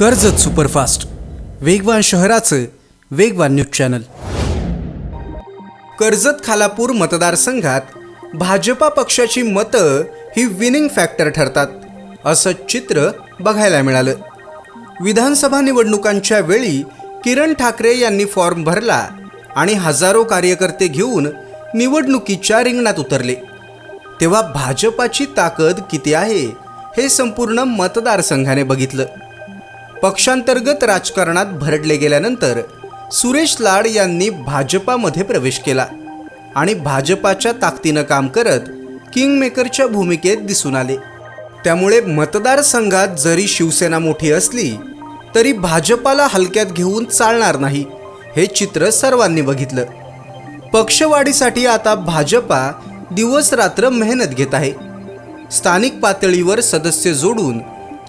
Karjat superfast. वेगवान शहराचं वेगवान न्यूज चॅनल. कर्जत खालापूर मतदारसंघात भाजपा पक्षाची मतं ही विनिंग फॅक्टर ठरतात असं चित्र बघायला मिळालं. विधानसभा निवडणुकांच्या वेळी किरण ठाकरे यांनी फॉर्म भरला आणि हजारो कार्यकर्ते घेऊन निवडणुकीच्या रिंगणात उतरले. तेव्हा भाजपाची ताकद किती आहे हे संपूर्ण मतदारसंघाने बघितलं. पक्षांतर्गत राजकारणात भरडले गेल्यानंतर सुरेश लाड यांनी भाजपामध्ये प्रवेश केला आणि भाजपाच्या ताकदीनं काम करत किंगमेकरच्या भूमिकेत दिसून आले. त्यामुळे मतदारसंघात जरी शिवसेना मोठी असली तरी भाजपाला हलक्यात घेऊन चालणार नाही हे चित्र सर्वांनी बघितलं. पक्षवाढीसाठी आता भाजपा दिवस रात्र मेहनत घेत आहे. स्थानिक पातळीवर सदस्य जोडून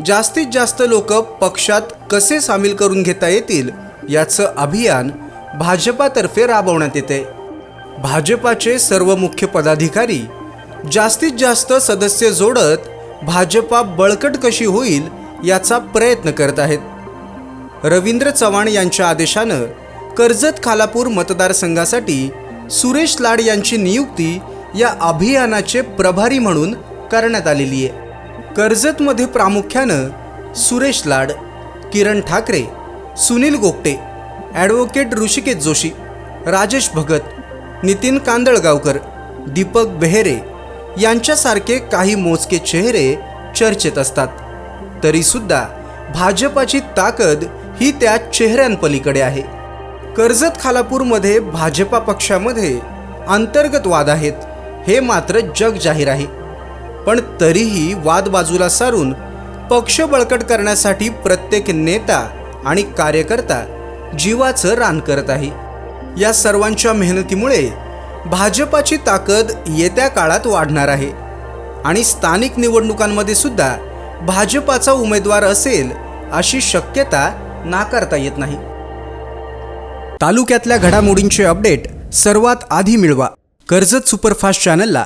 जास्तीत जास्त लोक पक्षात कसे सामील करून घेता येतील याचं अभियान भाजपातर्फे राबवण्यात येते. भाजपाचे सर्व मुख्य पदाधिकारी जास्तीत जास्त सदस्य जोडत भाजपा बळकट कशी होईल याचा प्रयत्न करत आहेत. रवींद्र चव्हाण यांच्या आदेशानं कर्जत खालापूर मतदारसंघासाठी सुरेश लाड यांची नियुक्ती या अभियानाचे प्रभारी म्हणून करण्यात आलेली आहे. कर्जतमध्ये प्रामुख्यानं सुरेश लाड किरण ठाकरे सुनील गोपटे ॲडव्होकेट ऋषिकेश जोशी राजेश भगत नितीन कांदळगावकर दीपक बेहेरे यांच्यासारखे काही मोजके चेहरे चर्चेत असतात. तरीसुद्धा भाजपाची ताकद ही त्या चेहऱ्यांपलीकडे आहे. कर्जत खालापूरमध्ये भाजपा पक्षामध्ये अंतर्गत वाद आहेत हे मात्र जग जाहीर आहे. पण तरीही वाद बाजूला सारून पक्ष बळकट करण्यासाठी प्रत्येक नेता आणि कार्यकर्ता जीवाचं रान करत आहे. या सर्वांच्या मेहनतीमुळे भाजपाची ताकद येत्या काळात वाढणार आहे आणि स्थानिक निवडणुकांमध्ये सुद्धा भाजपाचा उमेदवार असेल अशी शक्यता नाकारता येत नाही. तालुक्यातल्या घडामोडींचे अपडेट सर्वात आधी मिळवा. कर्जत सुपरफास्ट चॅनलला